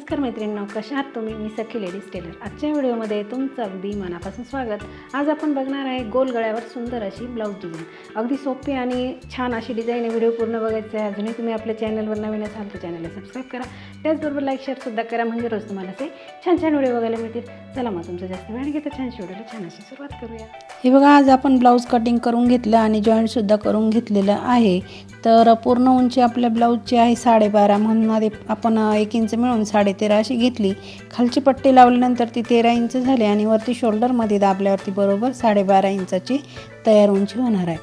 नमस्कार मैत्रिणींनो कशा आहात तुम्ही? मी सखी लेडीज टेलर. आजच्या व्हिडिओमध्ये तुमचं अगदी मनापासून स्वागत. आज आपण बघणार आहे गोल गळ्यावर सुंदर अशी ब्लाऊज डिझाईन अगदी सोपी आणि छान अशी डिझाईन आहे. व्हिडिओ पूर्ण बघायचं आहे. अजूनही तुम्ही आपल्या चॅनलवर नवीन असाल तर चॅनलला सबस्क्राईब करा. त्याचबरोबर लाईक शेअरसुद्धा करा. म्हणजे रोज तुम्हाला ते छान छान व्हिडिओ बघायला मिळतील. चला मग तुमचं जास्त वेळ घेता छान व्हिडिओला छान अशी सुरुवात करूया. हे बघा आज आपण ब्लाऊज कटिंग करून घेतलं आणि जॉईंटसुद्धा करून घेतलेलं आहे. तर पूर्ण उंची आपल्या ब्लाऊजची आहे साडेबारा. म्हणून आपण एक इंच मिळून साडेतेरा अशी घेतली. खालची पट्टी लावल्यानंतर ती तेरा इंच झाली आणि वरती शोल्डरमध्ये दाबल्यावरती बरोबर साडेबारा इंचाची तयार उंची होणार आहे.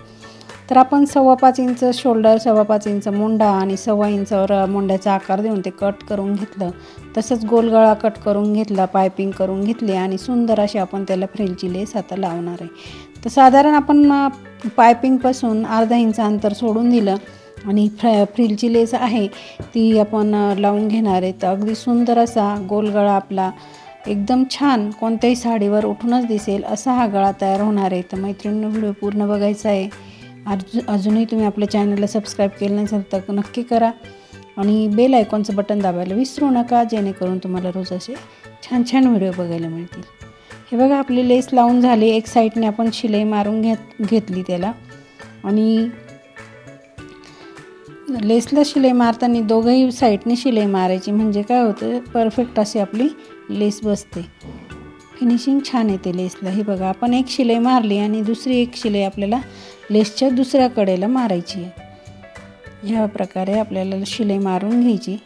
तर आपण सव्वा पाच इंच शोल्डर सव्वा पाच इंच मुंडा आणि सव्वा इंचावर मुंड्याचा आकार देऊन ते कट करून घेतलं. तसंच गोलगळा कट करून घेतला पायपिंग करून घेतली आणि सुंदर अशी आपण त्याला फ्रिलची लेस आता लावणार आहे. तर साधारण आपण पायपिंगपासून अर्धा इंच अंतर सोडून दिलं. आणि फ्र फ्रिलची लेस आहे ती आपण लावून घेणार आहे तर अगदी सुंदर असा गोलगळा आपला. एकदम छान कोणत्याही साडीवर उठूनच दिसेल असा हा गळा तयार होणार आहे. तर मैत्रिणींनो व्हिडिओ पूर्ण बघायचा आहे. अजून अजूनही तुम्ही आपल्या चॅनलला सबस्क्राईब केलं नसेल तर नक्की करा. आणि बेल आयकॉनचं बटन दाबायला विसरू नका जेणेकरून तुम्हाला रोज असे छान छान व्हिडिओ बघायला मिळतील. हे बघा आपली लेस लावून झाली. एक साईडने आपण शिलाई मारून घेत घेतली त्याला. आणि लेसला शिलाई मारताना दोघंही साईडने शिलाई मारायची. म्हणजे काय होतं परफेक्ट अशी आपली लेस बसते. फिनिशिंग छान येते लेसला. हे बघा आपण एक शिलाई मारली आणि दुसरी एक शिलाई आपल्याला लेसच्या दुसऱ्या कडेला मारायची आहे. ह्या प्रकारे आपल्याला शिलाई मारून घ्यायची.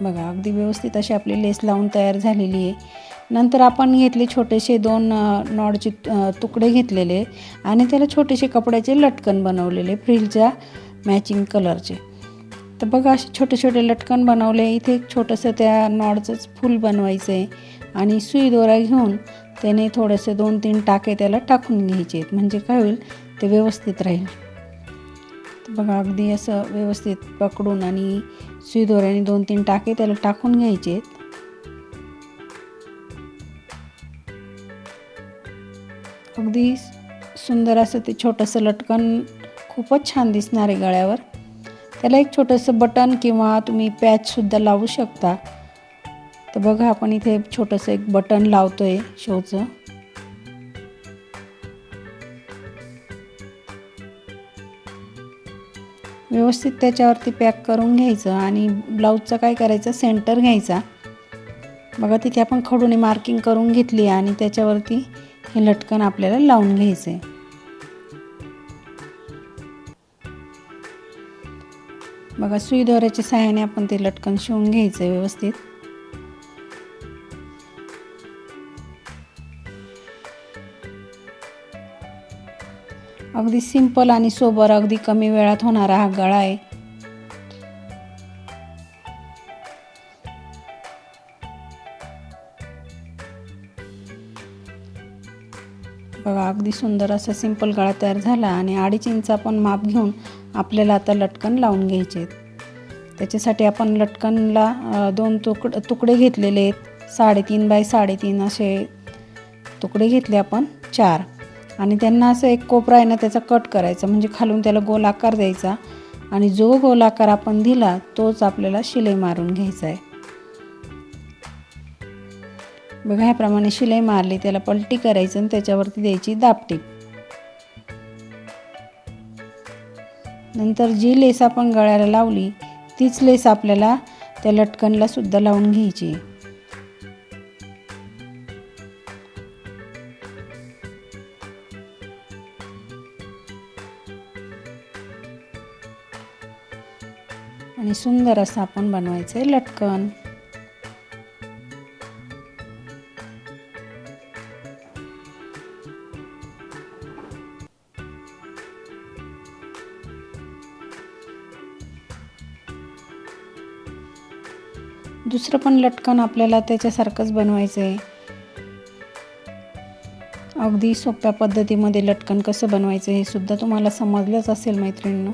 बघा अगदी व्यवस्थित अशी आपली लेस लावून तयार झालेली आहे. नंतर आपण घेतले छोटेसे दोन नॉडचे तुकडे घेतलेले आणि त्याला छोटेसे कपड्याचे लटकन बनवलेले फ्रिलच्या मॅचिंग कलरचे तर बघा असे छोटे छोटे लटकन बनवले. इथे एक छोटंसं त्या नॉडचंच फूल बनवायचं आहे आणि सुई दोरा घेऊन त्याने थोडेसे दोन तीन टाके त्याला टाकून घ्यायचे आहेत. म्हणजे काय होईल? ते व्यवस्थित राहील. बघा अगदी असं व्यवस्थित पकडून आणि सुई दोऱ्याने दोन तीन टाके त्याला टाकून घ्यायचे आहेत. अगदी सुंदर असं ते छोटंसं लटकन खूपच छान दिसणार आहे गळ्यावर. त्याला एक छोटंसं बटन किंवा तुम्ही पॅचसुद्धा लावू शकता. तर बघा आपण इथे छोटंसं एक बटन लावतो आहे शोचं. व्यवस्थित त्याच्यावरती पॅक करून घ्यायचं आणि ब्लाऊजचं काय करायचं सेंटर घ्यायचा. बघा तिथे आपण खडूने मार्किंग करून घेतली आणि त्याच्यावरती हे लटकन आपल्याला लावून घ्यायचं आहे बघा सुई दोऱ्याच्या सहाय्याने आपण ते लटकन शिवून घ्यायचं आहे व्यवस्थित. अगदी सिंपल आणि सोबर अगदी कमी वेळात होणारा हा गळा आहे. बघा अगदी सुंदर असा सिंपल गळा तयार झाला आणि अडीच इंच आपण माप घेऊन आपल्याला आता लटकन लावून घ्यायचे आहेत. त्याच्यासाठी आपण लटकनला दोन तुकड तुकडे घेतलेले आहेत. साडेतीन बाय साडेतीन असे तुकडे घेतले आपण चार. आणि त्यांना असं एक कोपरा आहे ना त्याचा कट करायचा. म्हणजे खालून त्याला गोल आकार द्यायचा. आणि जो गोल आकार आपण दिला तोच आपल्याला शिलाई मारून घ्यायचा आहे. बघा ह्याप्रमाणे शिलाई मारली त्याला पलटी करायचं आणि त्याच्यावरती द्यायची दापटीप. नंतर जी लेस आपण गळ्याला लावली तीच लेस आपल्याला त्या लटकनला सुद्धा लावून घ्यायची. आणि सुंदर असं आपण बनवायचं आहे लटकन. दुसरं पण लटकन आपल्याला त्याच्यासारखंच बनवायचं आहे. अगदी सोप्या पद्धतीमध्ये लटकन कसं बनवायचं हे सुद्धा तुम्हाला समजलंच असेल मैत्रिणींनो.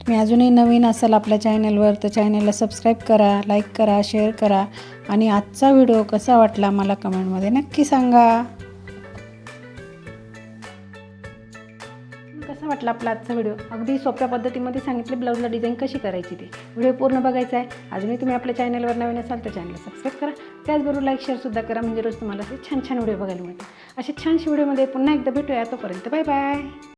तुम्ही अजूनही नवीन असाल आपल्या चॅनलवर तर चॅनलला सबस्क्राईब करा लाईक करा शेअर करा. आणि आजचा व्हिडिओ कसा वाटला मला कमेंटमध्ये नक्की सांगा. वाटला आपला आजचा व्हिडिओ. अगदी सोप्या पद्धतीमध्ये सांगितले ब्लाऊजला डिझाईन कशी करायची ते. व्हिडिओ पूर्ण बघायचा आहे. अजूनही तुम्ही आपल्या चॅनलवर नवीन असाल तर चॅनलला सबस्क्राईब करा. त्याचबरोबर लाईक शेअरसुद्धा करा. म्हणजे रोज तुम्हाला असे छान छान व्हिडिओ बघायला मिळतात असे छानशे व्हिडिओमध्ये पुन्हा एकदा भेटूया. तोपर्यंत बाय बाय